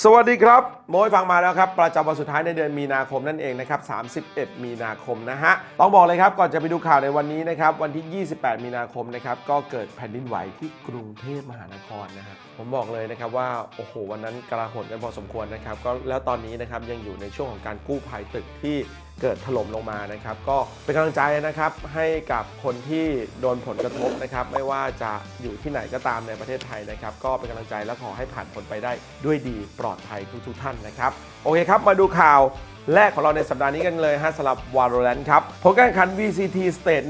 สวัสดีครับโมยฟังมาแล้วครับ ประจำวันสุดท้ายในเดือนมีนาคมนั่นเองนะครับ 31 มีนาคมนะฮะ ต้องบอกเลยครับ ก่อนจะไปดูข่าวในวันนี้นะครับ วันที่ 28 มีนาคมนะครับ ก็เกิดแผ่นดินไหวที่กรุงเทพมหานครนะฮะ ผมบอกเลยนะครับว่า โอ้โห วันนั้นกระหนกันพอสมควรนะครับ ก็แล้วตอนนี้นะครับยังอยู่ในช่วงของการกู้ภัยตึกที่ เกิดถล่มลงมานะครับ ก็เป็นกำลังใจนะครับให้กับคนที่โดนผลกระทบนะครับ ไม่ว่าจะอยู่ที่ไหนก็ตามในประเทศไทยนะครับ ก็เป็นกำลังใจและขอให้ผ่านพ้นไปได้ด้วยดีปลอดภัยทุกๆท่านนะครับ โอเคครับ มาดูข่าวแรกของเราในสัปดาห์นี้กันเลยฮะสำหรับ Valorant ครับผลการแข่งขัน VCT Stage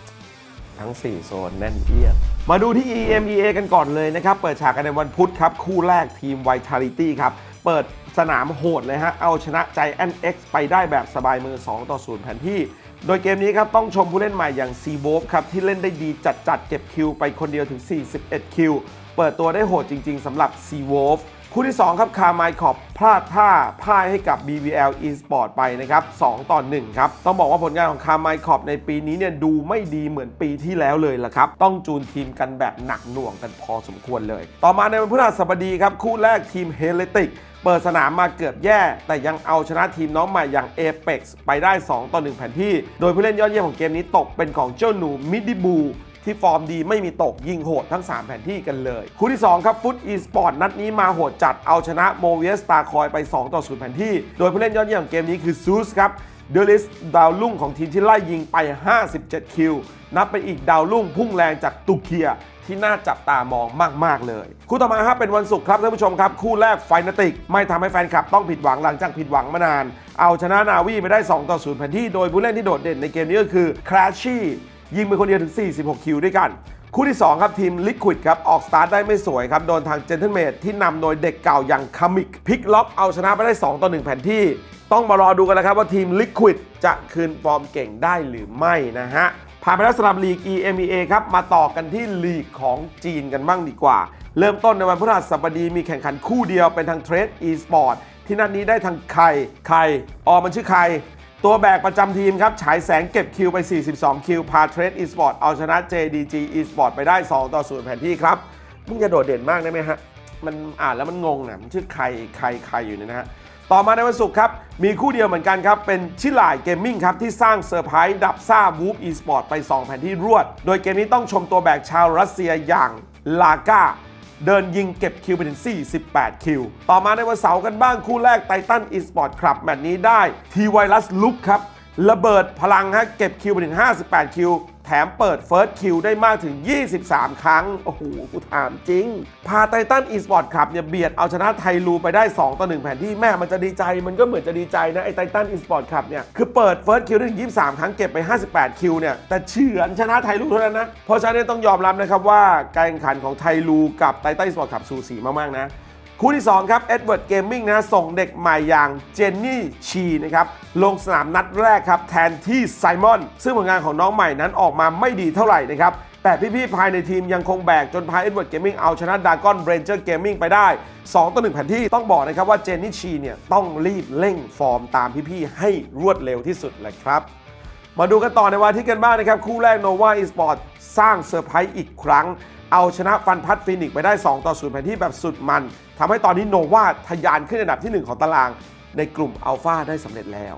1 ทั้ง 4 โซนแน่นเอียดมาดูที่ EMEA กันก่อนเลยนะครับ เปิดฉากกันในวันพุธครับ คู่แรกทีม Vitality ครับ เปิด สนามโหดเลยฮะ เอาชนะ Giant X ไปได้แบบสบายมือ 2 ต่อ 0 แผนที่ โดยเกมนี้ครับต้องชมผู้เล่นใหม่อย่าง c w o l f ครับ ที่เล่นได้ดีจัดจัดๆเก็บคิวไปคนเดียวถึง 41 คิว เปิดตัวได้โหดจริง ๆสำหรับ c w o l f คู่ที่ 2 ครับคาร์ไมคอบพลาดท่าพ่ายให้กับ BBL Esport ไปนะครับ 2 ต่อ 1 ครับ ต้องบอกว่าผลงานของคาร์ไมคอบในปีนี้เนี่ยดูไม่ดีเหมือนปีที่แล้วเลยล่ะครับ ต้องจูนทีมกันแบบหนักหน่วงกันพอสมควรเลย ต่อมาในวันพฤหัสบดีครับ คู่แรกทีมเฮเลติก เปิดสนามมาเกือบแย่ แต่ยังเอาชนะทีมน้องใหม่อย่าง Apex ไปได้ 2 ต่อ 1 แผนที่ โดยผู้เล่นยอดเยี่ยมของเกมนี้ตกเป็นของเจ้าหนูมิดดิบูที่ฟอร์มดีไม่มีตกยิงโหดทั้ง 3 แผนที่กันเลย คู่ที่ 2 ครับฟุตอีสปอร์ตนัดนี้มาโหดจัดเอาชนะโมเวสตาคอยไป 2 ต่อ 0 แผนที่ โดยผู้เล่นยอดเยี่ยมของเกมนี้คือซูสครับเดลิสดาวรุ่งของทีมที่ไล่ยิงไป 57 คิว นับเป็นอีกดาวรุ่งพุ่งแรงจากตุเคีย ที่น่าจับตามองมาก ๆ เลย คู่ต่อมาครับเป็นวันศุกร์ครับท่านผู้ชมครับ คู่แรกไฟนติก ไม่ทำให้แฟนคลับต้องผิดหวังหลังจากผิดหวังมานาน เอาชนะนาวีไปได้ 2 ต่อ 0 แผนที่ โดยผู้เล่นที่โดดเด่นในเกมนี้ก็คือคราชี่ยิงไปคนเดียวถึง 46 คิวด้วยกันคู่ที่ 2 ครับ ทีม Liquid ครับ ออกสตาร์ทได้ไม่สวยครับ โดนทางเจนเท l เมดที่นำโดยเด็กเก่าอย่างคามิกพลิกล็อกเอาชนะไปได้ 2 ต่อ 1 แผนที่ ต้องมารอดูกันนะครับว่าทีม Liquid จะคืนฟอร์มเก่งได้หรือไม่นะฮะ ผ่านไปแล้วสำหรับลีก EMEA ครับ มาต่อกันที่ลีกของจีนกันบ้างดีกว่า เริ่มต้นในวันพฤหัสบดีมีแข่งขันคู่เดียวเป็นทางเทรด e-sport ที่นัดนี้ได้ทางใครใครออมันชื่อใครตัวแบกประจำทีมครับ ฉายแสงเก็บคิวไป 42 คิว พาเทรด e-sport เอาชนะ JDG e-sport ไปได้ 2 ต่อ0แผนที่ครับมึงจะโดดเด่นมากได้ไหมฮะ มันอ่านแล้วมันงงนะมันชื่อใครใครใครอยู่เนี่ยนะฮะ ต่อมาในวันศุกร์ครับ มีคู่เดียวเหมือนกันครับ เป็นชิลายเกมมิ่งครับ ที่สร้างเซอร์ไพรส์ดับซ่าวูฟอีสปอร์ตไป 2 แผ่นที่รวด โดยเกมนี้ต้องชมตัวแบกชาวรัสเซียอย่างลาก้าเดินยิงเก็บคิวไปถึง 48 คิว ต่อมาในวันเสาร์กันบ้างคู่แรกไททันอีสปอร์ตครับแมตช์นี้ได้ทีไวรัสลุกครับ ระเบิดพลังฮะเก็บคิวไปถึง 58 คิว แถมเปิดเฟิร์สคิวได้มากถึง 23 ครั้ง โอ้โห กูถามจริง พาไททันอีสปอร์ตครับเนี่ยเบียดเอาชนะไทลูไปได้ 2 ต่อ 1 แผนที่แม่มันจะดีใจ มันก็เหมือนจะดีใจนะ ไอ้ไททันอีสปอร์ตครับเนี่ย คือเปิดเฟิร์สคิวได้ถึง 23 ครั้งเก็บไป 58 คิวเนี่ย แต่เฉือนชนะไทลูเท่านั้นนะ เพราะฉะนั้นต้องยอมรับนะครับว่าการแข่งขันของไทลูกับไททันอีสปอร์ตครับสูสีมากๆนะ คู่ที่ 2 ครับ Edward Gaming นะส่งเด็กใหม่อย่างเจนนี่ชีนะครับลงสนามนัดแรกครับแทนที่ไซมอน ซึ่งผลงานของน้องใหม่นั้นออกมาไม่ดีเท่าไหร่นะครับแต่พี่ๆภายในทีมยังคงแบก จนพา Edward Gaming เอาชนะ Dragon Ranger Gaming ไปได้ 2 ต่อ 1 แผ่นที่ต้องบอกนะครับว่าเจนนี่ชีเนี่ยต้องรีบเร่งฟอร์มตามพี่ๆให้รวดเร็วที่สุดเลยครับมาดูกันต่อในวันที่กันบ้างนะครับ คู่แรก Nova Esport สร้างเซอร์ไพรส์อีกครั้ง เอาชนะฟันพัดฟินิกซ์ไปได้ 2 ต่อ0แผนที่แบบสุดมันทำให้ตอนนี้โนวาทะยานขึ้นอันดับที่ 1 ของตาราง ในกลุ่มอัลฟาได้สำเร็จแล้ว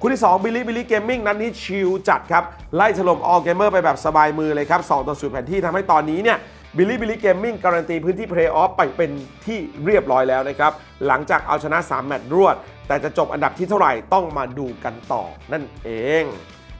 คู่ที่ 2 บิลลี่บิลลี่เกมมิ่งนั้นนี้ชิลจัดครับ ไล่ถล่มออลเกมเมอร์ไปแบบสบายมือเลยครับ 2 ต่อ0แผนที่ทำให้ตอนนี้เนี่ยบิลลี่บิลลี่เกมมิ่งการันตีพื้นที่เพลย์ออฟไปเป็นที่เรียบร้อยแล้วนะครับ หลังจากเอาชนะ 3 แมตช์รวด แต่จะจบอันดับที่เท่าไหร่ต้องมาดูกันต่อนั่นเอง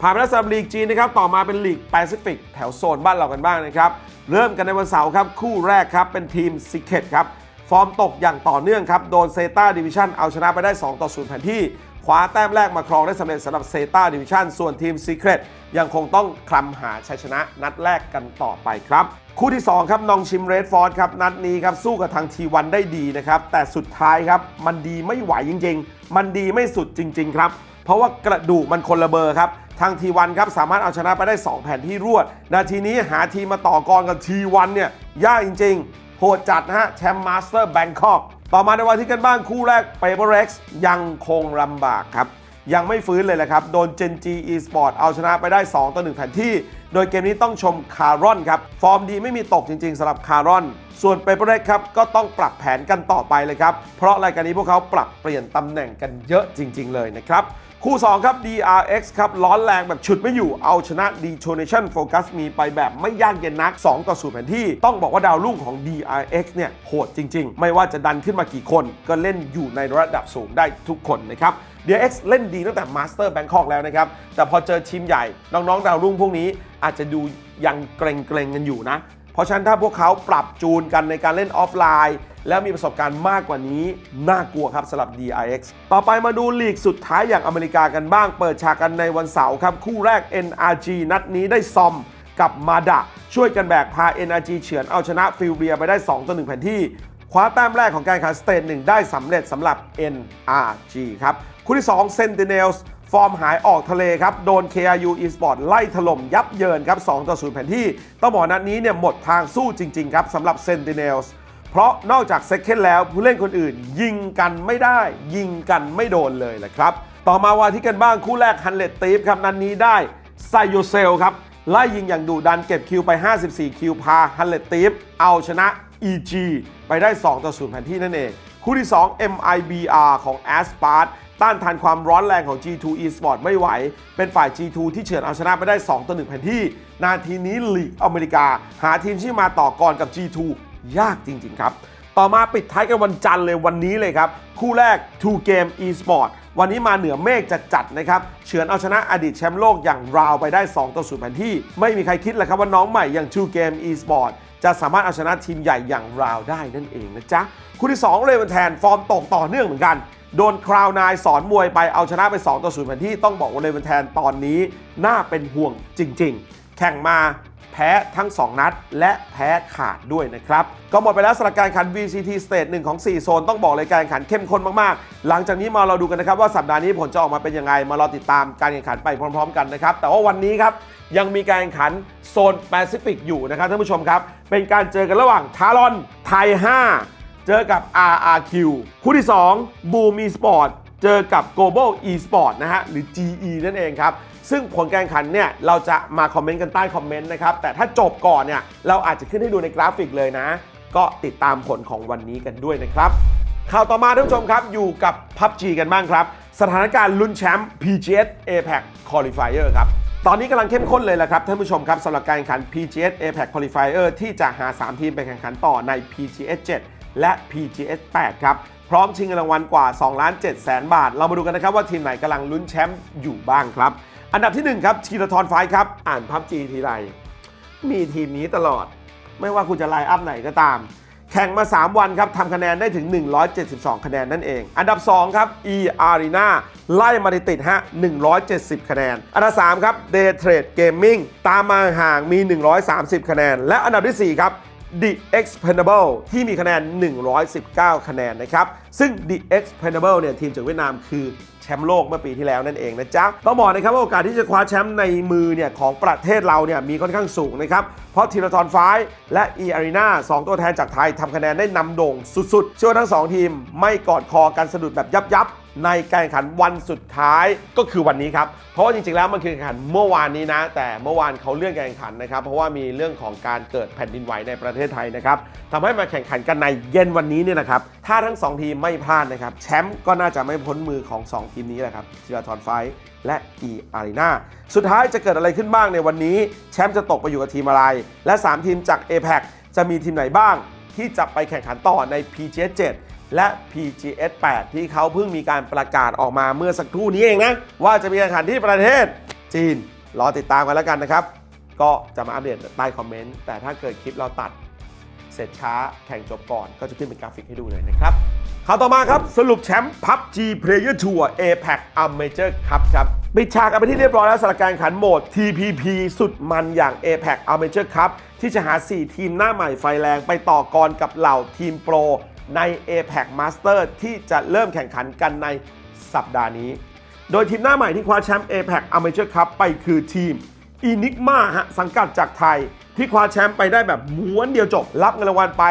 ผ่านไปแล้วสำหรับลีกจีนนะครับต่อมาเป็นลีกแปซิฟิกแถวโซนบ้านเรากันบ้างนะครับ เริ่มกันในวันเสาร์ครับ คู่แรกครับ เป็นทีมซิเคตครับ ฟอร์มตกอย่างต่อเนื่องครับ โดนเซตาดิวิชันเอาชนะไปได้ 2 ต่อ 0 แผนที่ คว้าแต้มแรกมาครองได้สำเร็จสำหรับเซตาดิวิชันส่วนทีม Secret ยังคงต้องคลำหาชัยชนะนัดแรกกันต่อไปครับ คู่ที่ 2 ครับนองชิมเรดฟอร์ดครับนัดนี้ครับสู้กับทางทีวันได้ดีนะครับแต่สุดท้ายครับมันดีไม่ไหวจริง ๆ มันดีไม่สุดจริง ๆ ครับ เพราะว่ากระดูกมันคนละเบอร์ครับทางทีวันครับสามารถเอาชนะไปได้ 2 แผ่นที่รวด นาทีนี้หาทีมาต่อกรกับทีวันเนี่ยยากจริง ๆ โหดจัดนะฮะแชมป์มาสเตอร์แบงคอกต่อมาในวันที่กันบ้างคู่แรกเปเปอร์เร็กซ์ยังคงลำบากครับ ยังไม่ฟื้นเลยแหละครับ โดนเจนจีอีสปอร์ตเอาชนะไปได้ 2 ต่อ 1 แผ่นที่ โดยเกมนี้ต้องชมคารอนครับ ฟอร์มดีไม่มีตกจริงๆสำหรับคารอน ส่วนเปเปอร์เรกครับก็ต้องปรับแผนกันต่อไปเลยครับ เพราะรายการนี้พวกเขาปรับเปลี่ยนตำแหน่งกันเยอะจริง ๆ เลยนะครับ คู่ 2 ครับ DRX ครับร้อนแรงแบบฉุดไม่อยู่เอาชนะ Detonation Focus มีไปแบบไม่ยากเย็นนัก 2 ต่อ0แผนที่ ต้องบอกว่าดาวรุ่งของ DRX เนี่ยโหดจริง ๆ ไม่ว่าจะดันขึ้นมากี่คน ก็เล่นอยู่ในระดับสูงได้ทุกคนนะครับ DRX เล่นดีตั้งแต่ Master Bangkok แล้วนะครับ แต่พอเจอทีมใหญ่ น้อง ๆ ดาวรุ่งพวกนี้อาจจะดูยังเกรงๆกันอยู่นะ เพราะฉะนั้นถ้าพวกเขาปรับจูนกันในการเล่นออฟไลน์ แล้วมีประสบการณ์มากกว่านี้ น่ากลัวครับสำหรับ DIX ต่อไปมาดูลีกสุดท้ายอย่างอเมริกากันบ้าง เปิดฉากกันในวันเสาร์ครับ คู่แรก NRG นัดนี้ได้ซอมกับมาดะช่วยกันแบกพา NRG เฉือนเอาชนะฟิลเบียไปได้2ต่อ1แผนที่คว้าแต้มแรกของการขันสเตจหนึ่งได้สำเร็จสำหรับ NRG ครับ คู่ที่ 2 Sentinels ฟอร์มหายออกทะเลครับ โดน KRU Esport ไล่ถล่มยับเยินครับ2ต่อ0แผนที่ ต้องบอกนัดนี้เนี่ยหมดทางสู้จริง ๆ ครับสำหรับ Sentinels เพราะนอกจากเซ c เ n d แล้วผู้เล่นคนอื่น ยิงกันไม่ได้ ยิงกันไม่โดนเลยแหละครับ ต่อมาวันที่กันบ้างคู่แรกฮันเลตตีฟครับนัดนนี้ได้ไซโยเซลครับไล่ยิงอย่างดุดันเก็บคิวไป 54 คิวพาฮันเลตตีฟเอาชนะ EG ไปได้ 2 ต่อ0แผนที่นั่นเอง คู่ที่ 2 MIBR ของ a s p a r t ต้านทานความร้อนแรงของ G2 Esport ไม่ไหว เป็นฝ่าย G2 ที่เฉือนเอาชนะไปได้ 2 ต่อ 1 แผนที่ นาทีนี้ลีกอเมริกา หาทีมที่มาต่อกรกับ G2 ยากจริง ๆ ครับ ต่อมาปิดท้ายกันวันจันทร์เลยวันนี้เลยครับ คู่แรก Two Game Esport วันนี้มาเหนือเมฆจัดๆนะครับ เฉือนเอาชนะอดีตแชมป์โลกอย่างราวไปได้ 2 ต่อ0แผนที่ ไม่มีใครคิดเลยครับว่าน้องใหม่อย่าง Two Game Esport จะสามารถเอาชนะทีมใหญ่อย่างราวได้นั่นเองนะจ๊ะ คู่ที่ 2 เลวันแทนฟอร์มตกต่อเนื่องเหมือนกัน โดนคราวนายสอนมวยไปเอาชนะไป 2 ต่อ0แผนที่ต้องบอกว่าเลวันแทนตอนนี้น่าเป็นห่วงจริง ๆ แข่งมาแพ้ทั้ง 2 นัด และแพ้ขาดด้วยนะครับ ก็หมดไปแล้วสำหรับการแข่งขัน VCT Stage 1ของ 4 โซน ต้องบอกเลยการแข่งขันเข้มข้นมาก ๆ หลังจากนี้มาเราดูกันนะครับว่าสัปดาห์นี้ผลจะออกมาเป็นยังไง มารอติดตามการแข่งขันไปพร้อม ๆ กันนะครับ แต่ว่าวันนี้ครับ ยังมีการแข่งขันโซนแปซิฟิกอยู่นะครับท่านผู้ชมครับ เป็นการเจอกันระหว่างทารอนไทย 5 เจอกับ RRQ คู่ที่2 b o o m e Sport เจอกับ Global eSport นะฮะ หรือ GE นั่นเองครับ ซึ่งผลการแข่งขันเนี่ย เราจะมาคอมเมนต์กันใต้คอมเมนต์นะครับ แต่ถ้าจบก่อนเนี่ย เราอาจจะขึ้นให้ดูในกราฟิกเลยนะ ก็ติดตามผลของวันนี้กันด้วยนะครับข่าวต่อมาท่านผู้ชมครับ อยู่กับ PUBG กันบ้างครับ สถานการณ์ลุ้นแชมป์ PGS APAC Qualifier ครับตอนนี้กำลังเข้มข้นเลยแหละครับท่านผู้ชมครับสำหรับการแข่งขัน PGS APAC Qualifier ที่จะหา 3 ทีมไปแข่งขันต่อใน PGS 7 และ PGS 8 ครับพร้อมชิงรางวัลกว่า 2 ล้าน7แสนบาท เรามาดูกันนะครับว่าทีมไหนกำลังลุ้นแชมป์อยู่บ้างครับ อันดับทีหนึ่1 ครับทีรทรไฟท์ครับอ่านพับจีทีไรมีทีมนี้ตลอด ไม่ว่าคุณจะไลน์อัพไหนก็ตาม แข่งมา 3 วันครับทำคะแนนได้ถึง 172 คะแนนนั่นเอง อันดับ 2 ครับ E Arena ไล่มาติดๆฮะ 170 คะแนน อันดับ 3 ครับ Day Trade Gaming ตามมาห่างมี 130 คะแนน และอันดับทีสี่4 ครับ The Expendable ที่มีคะแนน 119 คะแนนนะครับ ซึ่ง The Expendable เนี่ยทีมจากเวียดนามคือแชมป์โลกเมื่อปีที่แล้วนั่นเองนะจ๊ะ ต้องบอกนะครับว่าโอกาสที่จะคว้าแชมป์ในมือเนี่ยของประเทศเราเนี่ยมีค่อนข้างสูงนะครับ เพราะทีรทรไฟและ e Arena 2ตัวแทนจากไทยทำคะแนนได้นำโด่งสุดๆเชื่อว่าทั้ง 2 ทีมไม่กอดคอกันสะดุดแบบยับยับๆ ในการแข่งขันวันสุดท้ายก็คือวันนี้ครับ เพราะว่าจริงๆแล้วมันคือการแข่งขันเมื่อวานนี้นะ แต่เมื่อวานเขาเลื่อนการแข่งขันนะครับ เพราะว่ามีเรื่องของการเกิดแผ่นดินไหวในประเทศไทยนะครับทำให้มาแข่งขันกันในเย็นวันนี้เนี่ยนะครับ ถ้าทั้ง 2 ทีมไม่พลาดนะครับ แชมป์ก็น่าจะไม่พ้นมือของ 2 ทีมนี้แหละครับทีราทรไฟท์และ e Arena สุดท้ายจะเกิดอะไรขึ้นบ้างในวันนี้ แชมป์จะตกไปอยู่กับทีมอะไร และ 3 ทีมจาก APAC จะมีทีมไหนบ้าง ที่จะไปแข่งขันต่อใน PGS 7 และ PGS 8 ที่เขาเพิ่งมีการประกาศออกมาเมื่อสักครู่นี้เองนะ ว่าจะมีการแข่งขันที่ประเทศจีน รอติดตามกันแล้วกันนะครับ ก็จะมาอัปเดตใต้คอมเมนต์ แต่ถ้าเกิดคลิปเราตัดเสร็จช้าแข่งจบก่อนก็จะขึ้นเป็นกราฟิกให้ดูเลยนะครับข่าวต่อมาครับ สรุปแชมป์ PUBG Player Tour APAC Amateur Cup ครับปิดฉากกันไปที่เรียบร้อยแล้วสำหรับการขันโหมด TPP สุดมันอย่าง APAC Amateur Cup ที่จะหา 4 ทีมหน้าใหม่ไฟแรงไปต่อกรกับเหล่าทีมโปร ใน APAC Master ที่จะเริ่มแข่งขันกันในสัปดาห์นี้ โดยทีมหน้าใหม่ที่คว้าแชมป์ APAC Amateur Cup ไปคือทีมอินิกมาฮะสังกัดจากไทย ที่คว้าแชมป์ไปได้แบบม้วนเดียวจบ รับเงินรางวัลไป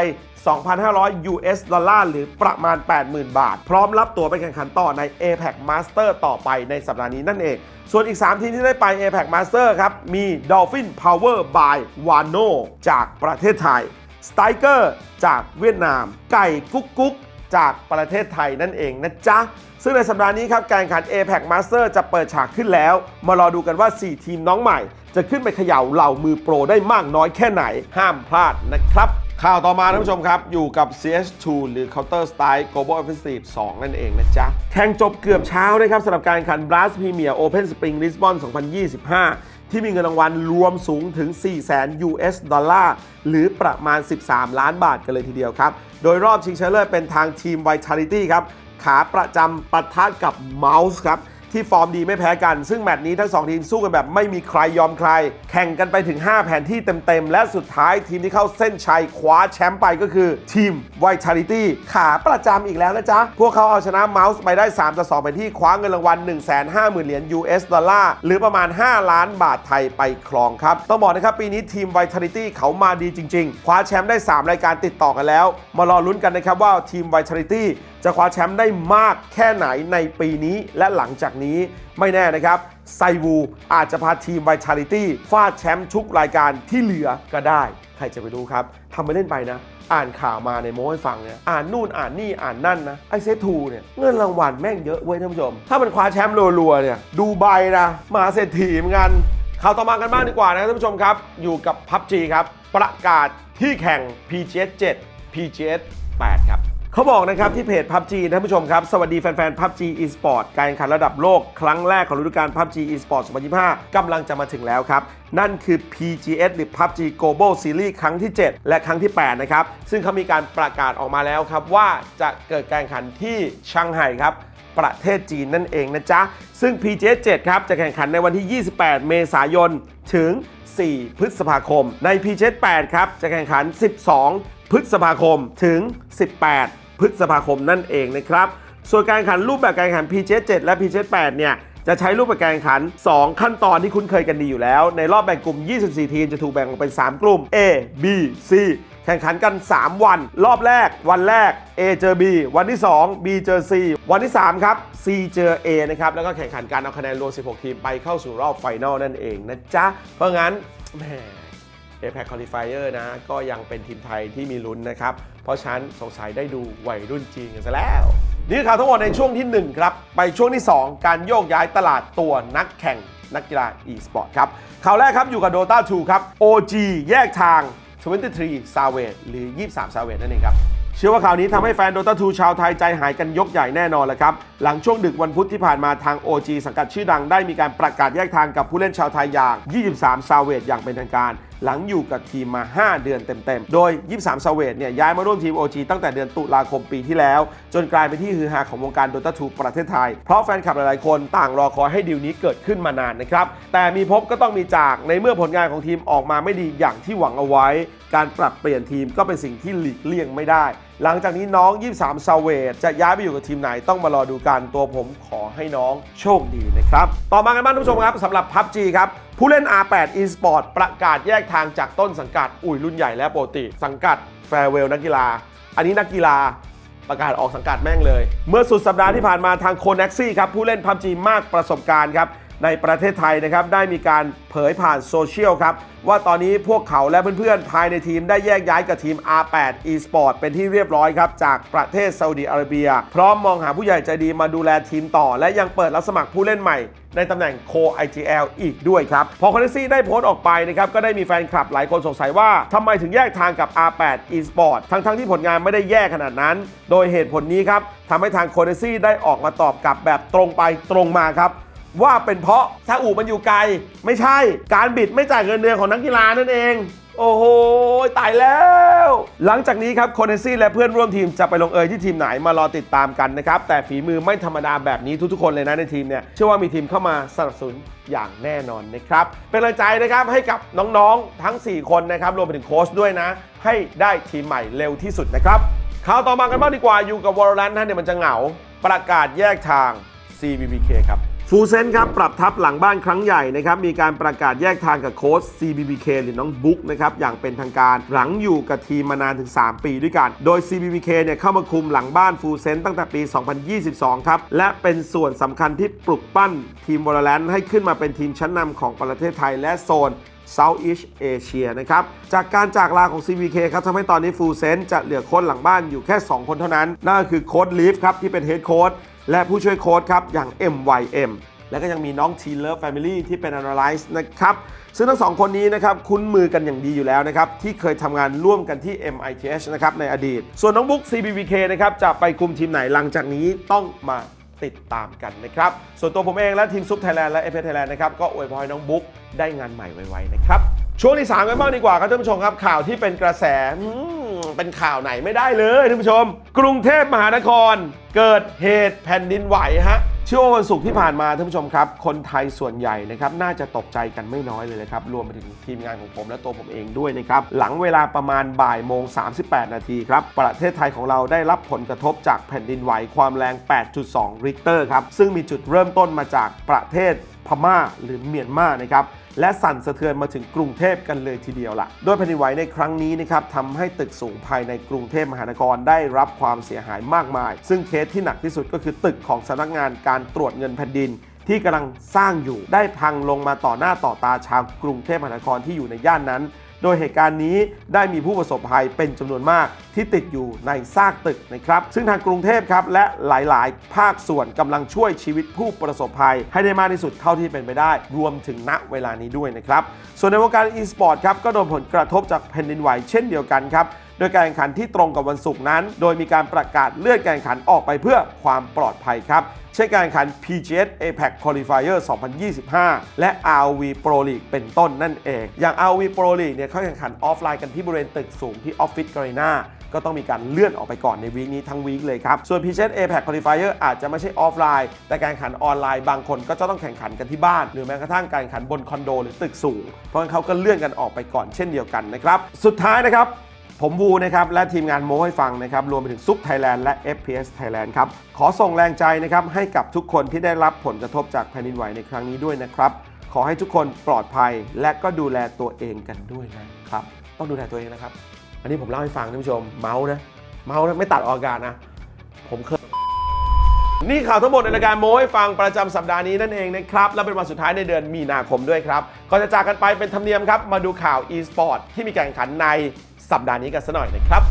2,500 US ดอลลาร์หรือประมาณ 80,000 บาท พร้อมรับตัวไปแข่งขันต่อใน APEC Master ต่อไปในสัปดาห์นี้นั่นเอง ส่วนอีก 3 ทีมที่ได้ไป APEC Master ครับ มี Dolphin Power by Wano จากประเทศไทย สไตเกอร์จากเวียดนาม ไก่กุ๊กกุ๊กจากประเทศไทยนั่นเองนะจ๊ะ ซึ่งในสัปดาห์นี้ครับการแข่งขัน APEC Master จะเปิดฉากขึ้นแล้ว มารอดูกันว่า 4 ทีมน้องใหม่ จะขึ้นไปเขย่าเหล่ามือโปรได้มากน้อยแค่ไหน ห้ามพลาดนะครับ ข่าวต่อมาท่านผู้ชมครับ อยู่กับ CS2 หรือ Counter Strike Global Offensive 2 นั่นเองนะจ๊ะ แข่งจบเกือบเช้านะครับสำหรับการแข่งขัน Blast Premier Open Spring Lisbon 2025 ที่มีเงินรางวัลรวมสูงถึง400,000 US ดอลลาร์ หรือประมาณ 13 ล้านบาทกันเลยทีเดียวครับ โดยรอบชิงชนะเลิศเป็นทางทีม Vitality ครับ ขาประจำปะทะกับ Mouse ครับ ที่ฟอร์มดีไม่แพ้กัน ซึ่งแมตช์นี้ทั้ง 2 ทีมสู้กันแบบไม่มีใครยอมใคร แข่งกันไปถึง 5 แผนที่เต็ม ๆ และสุดท้ายทีมที่เข้าเส้นชัยคว้าแชมป์ไปก็คือ ทีม Vitality ขาประจำอีกแล้วนะจ๊ะ พวกเขาเอาชนะเมาส์ไปได้ 3 ต่อ2ไปที่คว้าเงินรางวัล 150,000 เหรียญ US ดอลลาร์หรือประมาณ 5 ล้านบาทไทยไปครองครับ ต้องบอกนะครับปีนี้ทีม Vitality เขามาดีจริง ๆ คว้าแชมป์ได้ 3 รายการติดต่อกันแล้ว มารอลุ้นกันนะครับว่าทีม Vitality จะคว้าแชมป์ได้มากแค่ไหนในปีนี้และหลังจากนี้ไม่แน่นะครับ ไซวูอาจจะพาทีม Vitality ฟาดแชมป์ทุกรายการที่เหลือก็ได้ ใครจะไปรู้ครับทำไปเล่นไปนะ อ่านข่าวมาในโม้ให้ฟังเนี่ยอ่านนู่นอ่านนี่อ่านนั่นนะไอเซทูเนี่ยเงินรางวัลแม่งเยอะเว้ยท่านผู้ชม ถ้ามันคว้าแชมป์รัวๆเนี่ยดูใบนะมาเศรษฐีเหมือนกันข่าวต่อมากันบ้างดีกว่านะท่านผู้ชมครับ อยู่กับ PUBG ครับ ประกาศที่แข่ง PGS 7 PGS 8 ครับ เขาบอกนะครับที่เพจ PUBG ท่านผู้ชมครับ สวัสดีแฟนๆ PUBG eSport การแข่งขันระดับโลกครั้งแรกของฤดูกาล PUBG eSport 2025 กำลังจะมาถึงแล้วครับ นั่นคือ PGS หรือ PUBG Global Series ครั้งที่ 7 และครั้งที่ 8 นะครับ ซึ่งเขามีการประกาศออกมาแล้วครับว่าจะเกิดการแข่งขันที่ชังไห่ครับประเทศจีนนั่นเองนะจ๊ะ ซึ่ง PGS 7 ครับ จะแข่งขันในวันที่ 28 เมษายน ถึง 4 พฤษภาคม ใน PGS 8 ครับ จะแข่งขัน 12 พฤษภาคม ถึง 18 ฤษภาคมนั่นเองนะครับ ส่วนการแข่งขันรูปแบบการแข่งขัน PGS 7และ PGS 8เนี่ยจะใช้รูปแบบการแข่งขัน 2 ขั้นตอนที่คุ้นเคยกันดีอยู่แล้ว ในรอบแบ่งกลุ่ม 24 ทีมจะถูกแบ่งออกเป็น 3 กลุ่ม A B C แข่งขันกัน 3 วัน รอบแรก วันแรก A เจอ B วันที่ 2 B เจอ C วันที่ 3 ครับ C เจอ A นะครับ แล้วก็แข่งขันการเอาคะแนนรวม 16 ทีมไปเข้าสู่รอบไฟนอลนั่นเองนะจ๊ะ เพราะงั้นแหม APEC Qualifier นะ ก็ยังเป็นทีมไทยที่มีลุ้นนะครับ เพราะฉะนั้นสงสัยได้ดูวัยรุ่นจีนกันซะแล้ว นี่คือข่าวทั้งหมดในช่วงที่ 1 ครับ ไปช่วงที่ 2 การโยกย้ายตลาดตัวนักแข่งนักกีฬา e-sport ครับข่าวแรกครับอยู่กับ Dota 2 ครับ OG แยกทาง 23 s a v a g e หรือ 23 s a v a g e นั่นเองครับเชื่อว่าข่าวนี้ทำให้แฟน Dota 2 ชาวไทยใจหายกันยกใหญ่แน่นอนแหละครับ หลังช่วงดึกวันพุธที่ผ่านมาทาง OG สังกัดชื่อดังได้มีการประกาศแยกทางกับผู้เล่นชาวไทยอย่าง 23 s a v a g e อย่างเป็นทางการ หลังอยู่กับทีมมา 5 เดือนเต็มๆ โดย 23 s a v a g e เนี่ยย้ายมาร่วมทีม OG ตั้งแต่เดือนตุลาคมปีที่แล้ว จนกลายเป็นที่ฮือฮาของวงการโดตาทูประเทศไทย เพราะแฟนคลับหลายๆคนต่างรอคอยให้ดีลนี้เกิดขึ้นมานานนะครับ แต่มีพบก็ต้องมีจากในเมื่อผลงานของทีมออกมาไม่ดีอย่างที่หวังเอาไว้ การปรับเปลี่ยนทีมก็เป็นสิ่งที่หลีกเลี่ยงไม่ได้หลังจากนี้น้อง 23ซาเวตจะย้ายไปอยู่กับทีมไหนต้องมารอดูกันตัวผมขอให้น้องโชคดีนะครับ ต่อมากันบ้างท่านผู้ชมครับสำหรับ PUBG ครับผู้เล่น R8 eSport ประกาศแยกทางจากต้นสังกัดอุ้ยรุ่นใหญ่และโปกติ สังกัด Farewell นักกีฬา อันนี้นักกีฬาประกาศออกสังกัดแม่งเลย เมื่อสุดสัปดาห์ที่ผ่านมาทางโคนักซี่ครับผู้เล่น PUBG มากประสบการณ์ครับ ในประเทศไทยนะครับได้มีการเผยผ่านโซเชียลครับว่าตอนนี้พวกเขาและเพื่อนๆ ภายในทีมได้แยกย้ายกับทีม R8 eSport เป็นที่เรียบร้อยครับ จากประเทศซาอุดิอาระเบีย พร้อมมองหาผู้ใหญ่ใจดีมาดูแลทีมต่อ และยังเปิดรับสมัครผู้เล่นใหม่ ในตำแหน่งโค IGL อีกด้วยครับ พอคอนเนซี่ได้โพสต์ออกไปนะครับ ก็ได้มีแฟนคลับหลายคนสงสัยว่าทำไมถึงแยกทางกับ R8 eSport ทั้งๆที่ผลงานไม่ได้แย่ขนาดนั้น โดยเหตุผลนี้ครับทำให้ทางโคเนซี่ได้ออกมาตอบกลับแบบตรงไปตรงมาครับ ว่าเป็นเพราะซาอุมันอยู่ไกล ไม่ใช่การบิดไม่จ่ายเงินเดือนของนักกีฬานั่นเอง โอ้โห ตายแล้ว หลังจากนี้ครับโคเนซี่และเพื่อนร่วมทีมจะไปลงเอยที่ทีมไหนมารอติดตามกันนะครับ แต่ฝีมือไม่ธรรมดาแบบนี้ทุกๆคนเลยนะในทีมเนี่ยเชื่อว่ามีทีมเข้ามาสนับสนุนอย่างแน่นอนนะครับ เป็นกำลังใจนะครับให้กับน้องๆทั้ง 4 คนนะครับรวมไปถึงโค้ชด้วยนะ ให้ได้ทีมใหม่เร็วที่สุดนะครับข่าวต่อมากันบ้างดีกว่าอยู่กับวอลเลนท่านเนี่ยมันจะเหงา ประกาศแยกทาง CBBK ครับ ฟูเซนครับปรับทัพหลังบ้านครั้งใหญ่นะครับมีการประกาศแยกทางกับโค้ช CBBK หรือน้องบุ๊กนะครับอย่างเป็นทางการหลังอยู่กับทีมมานานถึง 3 ปีด้วยกัน โดย CBBK เนี่ยเข้ามาคุมหลังบ้านฟูเซนตั้งแต่ปี 2022 ครับ และเป็นส่วนสำคัญที่ปลุกปั้นทีมวอลเลนให้ขึ้นมาเป็นทีมชั้นนำของประเทศไทยและโซน Southeast Asia นะครับ จากการจากลาของ CVK ครับทำให้ตอนนี้ฟูเซนจะเหลือโค้ชหลังบ้านอยู่แค่ 2 คนเท่านั้น นั่นก็คือโค้ชลีฟครับที่เป็นเฮดโค้ช และผู้ช่วยโค้ชครับอย่าง MYM แล้วก็ยังมีน้องทีเลอร์แฟมิลี่ที่เป็น Analyze นะครับ ซึ่งทั้งสองคนนี้นะครับคุ้นมือกันอย่างดีอยู่แล้วนะครับ ที่เคยทำงานร่วมกันที่ MITH นะครับในอดีต ส่วนน้องบุ๊ก CBBK นะครับจะไปคุมทีมไหนหลังจากนี้ต้องมาติดตามกันนะครับ ส่วนตัวผมเองและทีมซุปไทยแลนด์และเอฟเอไทยแลนด์นะครับก็อวยพรน้องบุ๊กได้งานใหม่ไวๆนะครับ ช่วงที่3กันบ้างดีกว่าครับท่านผู้ชมครับข่าวที่เป็นกระแสเป็นข่าวไหนไม่ได้เลยท่านผู้ชม กรุงเทพมหานคร เกิดเหตุแผ่นดินไหวฮะเชื่อว่าวันศุกร์ที่ผ่านมาท่านผู้ชมครับ คนไทยส่วนใหญ่นะครับน่าจะตกใจกันไม่น้อยเลยนะครับรวมไปถึงทีมงานของผมและตัวผมเองด้วยนะครับหลังเวลาประมาณบ่ายโมง 38 นาทีครับ ประเทศไทยของเราได้รับผลกระทบจากแผ่นดินไหวความแรง 8.2 ริกเตอร์ครับซึ่งมีจุดเริ่มต้นมาจากประเทศ พม่าหรือเมียนมานะครับและสั่นสะเทือนมาถึงกรุงเทพกันเลยทีเดียวล่ะ โดยแผ่นดินไหวในครั้งนี้นะครับทำให้ตึกสูงภายในกรุงเทพมหานครได้รับความเสียหายมากมาย ซึ่งเคสที่หนักที่สุดก็คือตึกของสำนักงานการตรวจเงินแผ่นดินที่กำลังสร้างอยู่ได้พังลงมาต่อหน้าต่อตาชาวกรุงเทพมหานครที่อยู่ในย่านนั้น โดยเหตุการณ์นี้ได้มีผู้ประสบภัยเป็นจำนวนมากที่ติดอยู่ในซากตึกนะครับ ซึ่งทางกรุงเทพครับและหลาย ๆ ภาคส่วนกำลังช่วยชีวิตผู้ประสบภัย ให้ได้มากที่สุดเท่าที่เป็นไปได้ รวมถึงณเวลานี้ด้วยนะครับ ส่วนในวงการอีสปอร์ตครับก็โดนผลกระทบจากแผ่นดินไหวเช่นเดียวกันครับโดยการแข่งขันที่ตรงกับวันศุกร์นั้น โดยมีการประกาศเลื่อนการแข่งขันออกไปเพื่อความปลอดภัยครับเช่นการแข่งขัน PGS APEC Qualifier 2025 และ RV Pro League เป็นต้นนั่นเอง อย่าง RV Pro League เนี่ยเขาแข่งขันออฟไลน์กันที่บริเวณตึกสูงที่ออฟฟิศกรีนาก็ต้องมีการเลื่อนออกไปก่อนในวีคนี้ทั้งวีคเลยครับ ส่วน PGS APEC Qualifier อาจจะไม่ใช่ออฟไลน์ แต่การแข่งขันออนไลน์บางคนก็จะต้องแข่งขันกันที่บ้าน หรือแม้กระทั่งการแข่งขันบนคอนโดหรือตึกสูง เพราะงั้นเขาก็เลื่อนกันออกไปก่อนเช่นเดียวกันนะครับ สุดท้ายนะครับ ผมวูนะครับและทีมงานโม้ให้ฟังนะครับรวมไปถึงซุปไทยแลนด์และ FPS Thailand ครับขอส่งแรงใจนะครับให้กับทุกคนที่ได้รับผลกระทบจากแผ่นดินไหวในครั้งนี้ด้วยนะครับ ขอให้ทุกคนปลอดภัยและก็ดูแลตัวเองกันด้วยนะครับต้องดูแลตัวเองนะครับ อันนี้ผมเล่าให้ฟังท่านผู้ชมเมาส์นะเมาส์นะไม่ตัดออกอากาศนะ ผมเคยนี่ข่าวทั้งหมดในรายการโม้ให้ฟังประจำสัปดาห์นี้นั่นเองนะครับ และเป็นวันสุดท้ายในเดือนมีนาคมด้วยครับก่อนจะจากกันไปเป็นธรรมเนียมครับ มาดูข่าว e-sport ที่มีการแข่งขันใน สัปดาห์นี้กันสัหน่อยนะครับ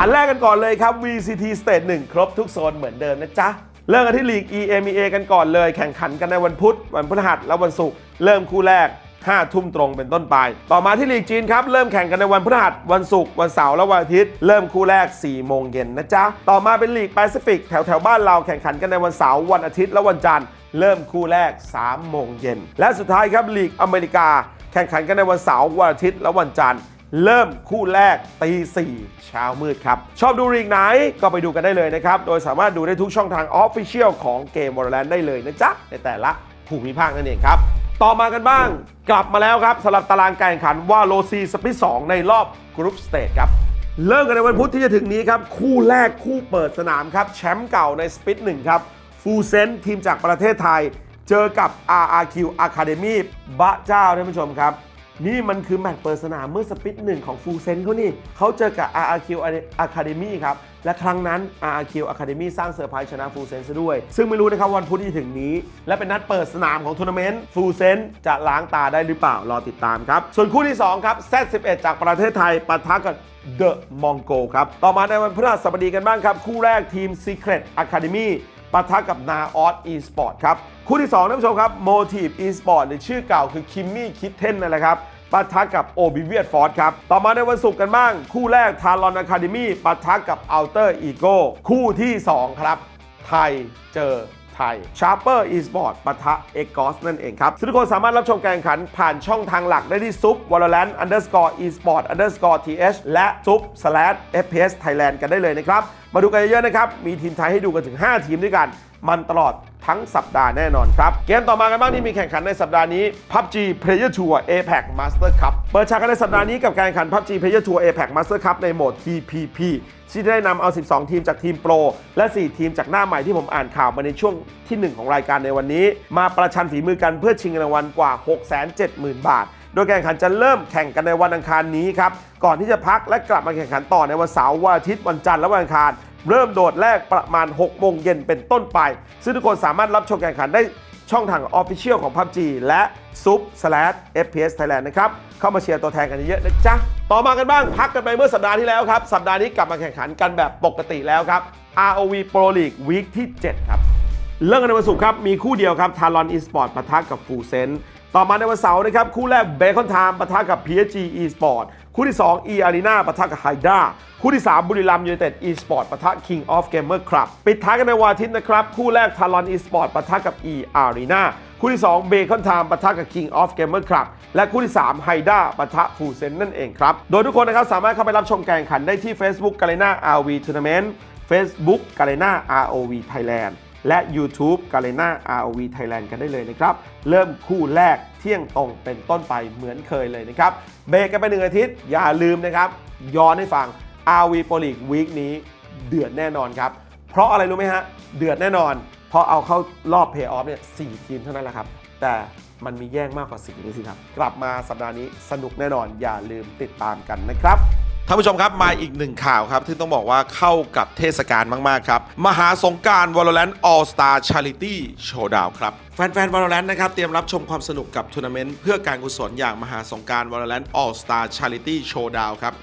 อันแรกกันก่อนเลยครับ VCT Stage 1 ครบทุกโซนเหมือนเดิมนะจ๊ะ เริ่มกันที่ลีก EMEA กันก่อนเลย แข่งขันกันในวันพุธ วันพฤหัสและวันศุกร์เริ่มคู่แรก5ทุ่มตรงเป็นต้นไป ต่อมาที่ลีกจีนครับ เริ่มแข่งกันในวันพฤหัส วันศุกร์ วันเสาร์ และวันอาทิตย์ เริ่มคู่แรก 4 โมงเย็นนะจ๊ะ ต่อมาเป็นลีกแปซิฟิกแถวแถวบ้านเราแข่งขันกันในวันเสาร์ วันอาทิตย์ และวันจันทร์ เริ่มคู่แรก 3 โมงเย็น และสุดท้ายครับลีกอเมริกา แข่งขันกันในวันเสาร์ วันอาทิตย์ และวันจันทร์ เริ่มคู่แรกตีสี่เช้ามืดครับ ชอบดูลีกไหนก็ไปดูกันได้เลยนะครับ โดยสามารถดูได้ทุกช่องทาง Official ของเกม Valorant ได้เลยนะจ๊ะ ในแต่ละภูมิภาคนั่นเองครับต่อมากันบ้าง กลับมาแล้วครับสำหรับตารางการแข่งขันว่าโลซีสปิท2ในรอบกรุ๊ปสเตจครับเริ่มกันในวันพุธที่จะถึงนี้ครับ คู่แรกคู่เปิดสนามครับ แชมป์เก่าในสปิท1ครับฟูเซนทีมจากประเทศไทย เจอกับ RRQ Academy บะเจ้าท่านผู้ชมครับ นี่มันคือแมตช์เปิดสนามเมื่อสปิทหนึ่งของฟูเซนเขานี่เขาเจอกับ RRQ Academy ครับ และครั้งนั้น RRQ Academy สร้างเซอร์ไพรส์ชนะฟูเซนซะด้วย ซึ่งไม่รู้นะครับวันพุธที่ถึงนี้ และเป็นนัดเปิดสนามของทัวร์นาเมนต์ฟูเซนจะล้างตาได้หรือเปล่า รอติดตามครับ ส่วนคู่ที่ 2 ครับ Z11 จากประเทศไทยปะทะกับเดอะมองโกครับ ต่อมาในวันพฤหัสบดีกันบ้างครับ คู่แรกทีม Secret Academy ปะทะกับนาออสอีสปอร์ตครับ คู่ที่2ท่านผู้ชมครับโมทีฟอีสปอร์ตหรือชื่อเก่าคือคิมมี่คิทเทนนั่นแหละครับปะทะกับโอบิเวียดฟอร์ดครับ ต่อมาในวันศุกร์กันบ้าง คู่แรกทารอนอะคาเดมี่ปะทะกับอัลเตอร์อีโก้คู่ที่ 2 ครับ ไทยเจอ ไทยชาร์เปอร์อีสปอร์ตปะทะเอกอสนั่นเองครับทุกคนสามารถรับชมการแข่งขันผ่านช่องทางหลักได้ที่ซุป Valorant underscore esport underscore th และซุป slash fps Thailand กันได้เลยนะครับ มาดูกันเยอะๆนะครับ มีทีมไทยให้ดูกันถึง 5 ทีมด้วยกัน มันตลอดทั้งสัปดาห์แน่นอนครับ เกมต่อมากันบ้างที่มีแข่งขันในสัปดาห์นี้ PUBG Player Tour APEC Master Cup เปิดฉากกันในสัปดาห์นี้กับการแข่งขัน PUBG Player Tour APEC Master Cup ในโหมด TPP ที่ได้นำเอา 12 ทีมจากทีมโปร และ 4 ทีมจากหน้าใหม่ที่ผมอ่านข่าวมาในช่วงที่ 1 ของรายการในวันนี้ มาประชันฝีมือกันเพื่อชิงรางวัลกว่า 670,000 บาท โดยการแข่งขันจะเริ่มแข่งกันในวันอังคารนี้ครับ ก่อนที่จะพักและกลับมาแข่งขันต่อในวันเสาร์วันอาทิตย์วันจันทร์และวันอังคาร เริ่มโดดแรกประมาณ 6 โมงเย็นเป็นต้นไป ซึ่งทุกคนสามารถรับชมการแข่งขันได้ช่องทาง Official ของ PUBG และซุป FPS Thailand นะครับ เข้ามาเชียร์ตัวแทนกันเยอะๆนะจ๊ะ ต่อมากันบ้างพักกันไปเมื่อสัปดาห์ที่แล้วครับ สัปดาห์นี้กลับมาแข่งขันกันแบบปกติแล้วครับ ROV Pro League Week ที่ 7 ครับ เริ่มกันในวันศุกร์ครับ มีคู่เดียวครับทารอนอีสปอร์ตปะทะกับฟูเซน ต่อมาในวันเสาร์นะครับ คู่แรกเบคอนไทม์ปะทะกับ PSG Esport คู่ที่ 2 e Arena ปะทะกับไฮด้าคู่ที่ 3 บุรีรัมย์ยูไนเต็ด Esport ปะทะ King of Gamer Club ปิดท้ายกันในวันอาทิตย์นะครับ คู่แรกทารอนอีสปอร์ตปะทะกับ e Arena คู่ที่ 2 เบคอนไทม์ปะทะกับ King of Gamer Club และคู่ที่ 3 ไฮด้าปะทะฟูเซนนั่นเองครับ โดยทุกคนนะครับสามารถเข้าไปรับชมการแข่งขันได้ที่ Facebook g a l e n a RV Tournament Facebook g a l e n a ROV Thailand และ YouTube g a l e n a ROV Thailand กันได้เลยนะครับ เริ่มคู่แรกเที่ยงตรงเป็นต้นไปเหมือนเคยเลยนะครับ เบรกกันไปหนึ่งอาทิตย์ อย่าลืมนะครับ ย้อนให้ฟัง RV p o League Week นี้เดือดแน่นอนครับ เพราะอะไรรู้ไหมฮะ เดือดแน่นอน เพราะเอาเข้ารอบเพย์ออฟเนี่ยสทีมเท่านั้นแหละครับ แต่มันมีแย่งมากกว่าสีนี่สิครับ กลับมาสัปดาห์นี้สนุกแน่นอนอย่าลืมติดตามกันนะครับ ท่านผู้ชมครับมาอีกหนึ่งข่าวครับที่ต้องบอกว่าเข้ากับเทศกาลมากๆครับ มหาสงการ Valorant All Star Charity Showdown ครับแฟนๆ Valorant นะครับ เตรียมรับชมความสนุกกับทัวร์นาเมนต์เพื่อการกุศลอย่างมหาสงการ Valorant All Star Charity Showdown ครับ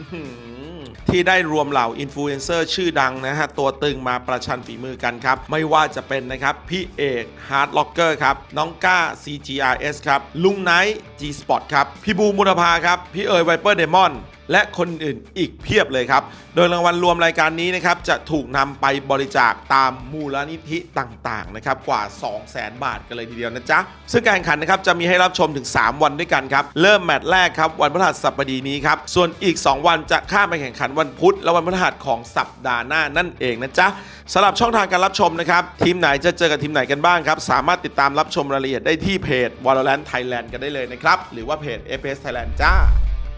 ที่ได้รวมเหล่าอินฟลูเอนเซอร์ชื่อดังนะฮะ ตัวตึงมาประชันฝีมือกันครับ ไม่ว่าจะเป็นนะครับ พี่เอก Hard Locker ครับ น้องก้า CGRS ครับ ลุงไนท์ G Spot ครับ พี่บูมุรพาครับ พี่เอ๋ย Viper Demon และคนอื่นอีกเพียบเลยครับ โดยรางวัลรวมรายการนี้นะครับจะถูกนำไปบริจาคตามมูลนิธิต่างๆนะครับกว่า 200,000 บาทกันเลยทีเดียวนะจ๊ะ ซึ่งการแข่งขันนะครับจะมีให้รับชมถึง 3 วันด้วยกันครับ เริ่มแมตช์แรกครับวันพฤหัสบดีนี้ครับ ส่วนอีก 2 วันจะข้ามไปแข่งขันวันพุธและวันพฤหัสของสัปดาห์หน้านั่นเองนะจ๊ะสำหรับช่องทางการรับชมนะครับทีมไหนจะเจอกับทีมไหนกันบ้างครับสามารถติดตามรับชมรายละเอียดได้ที่เพจ Valorant Thailand กันได้เลยนะครับหรือว่าเพจ FPS Thailand จ้า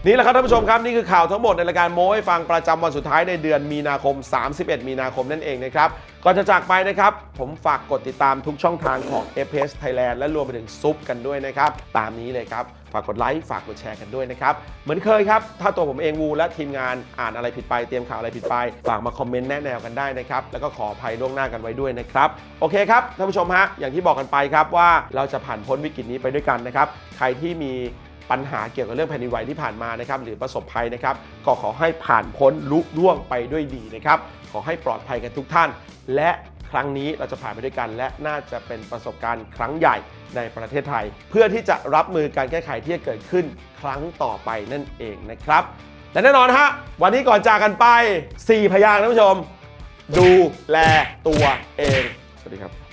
นี่แหละครับท่านผู้ชมครับนี่คือข่าวทั้งหมดในรายการโม้ให้ฟังประจำวันสุดท้ายในเดือนมีนาคม 31 มีนาคมนั่นเองนะครับก่อนจะจากไปนะครับ ผมฝากกดติดตามทุกช่องทางของ FPS Thailand และรวมไปถึงซุปกันด้วยนะครับ ตามนี้เลยครับ ฝากกดไลค์ฝากกดแชร์กันด้วยนะครับ เหมือนเคยครับ ถ้าตัวผมเองวูและทีมงานอ่านอะไรผิดไปเตรียมข่าวอะไรผิดไป ฝากมาคอมเมนต์แนะแนวกันได้นะครับแล้วก็ขออภัยล่วงหน้ากันไว้ด้วยนะครับโอเคครับท่านผู้ชมฮะอย่างที่บอกกันไปครับว่าเราจะผ่านพ้นวิกฤตนี้ไปด้วยกันนะครับใครที่มี ปัญหาเกี่ยวกับเรื่องแผ่นดินไหวที่ผ่านมานะครับหรือประสบภัยนะครับก็ขอให้ผ่านพ้นลุล่วงไปด้วยดีนะครับขอให้ปลอดภัยกันทุกท่าน และครั้งนี้เราจะผ่านไปด้วยกัน และน่าจะเป็นประสบการณ์ครั้งใหญ่ในประเทศไทย เพื่อที่จะรับมือการแก้ไขที่จะเกิดขึ้นครั้งต่อไปนั่นเองนะครับและแน่นอนฮะวันนี้ก่อนจากกันไป 4 พยางค์ท่านผู้ชม ดูแลตัวเอง สวัสดีครับ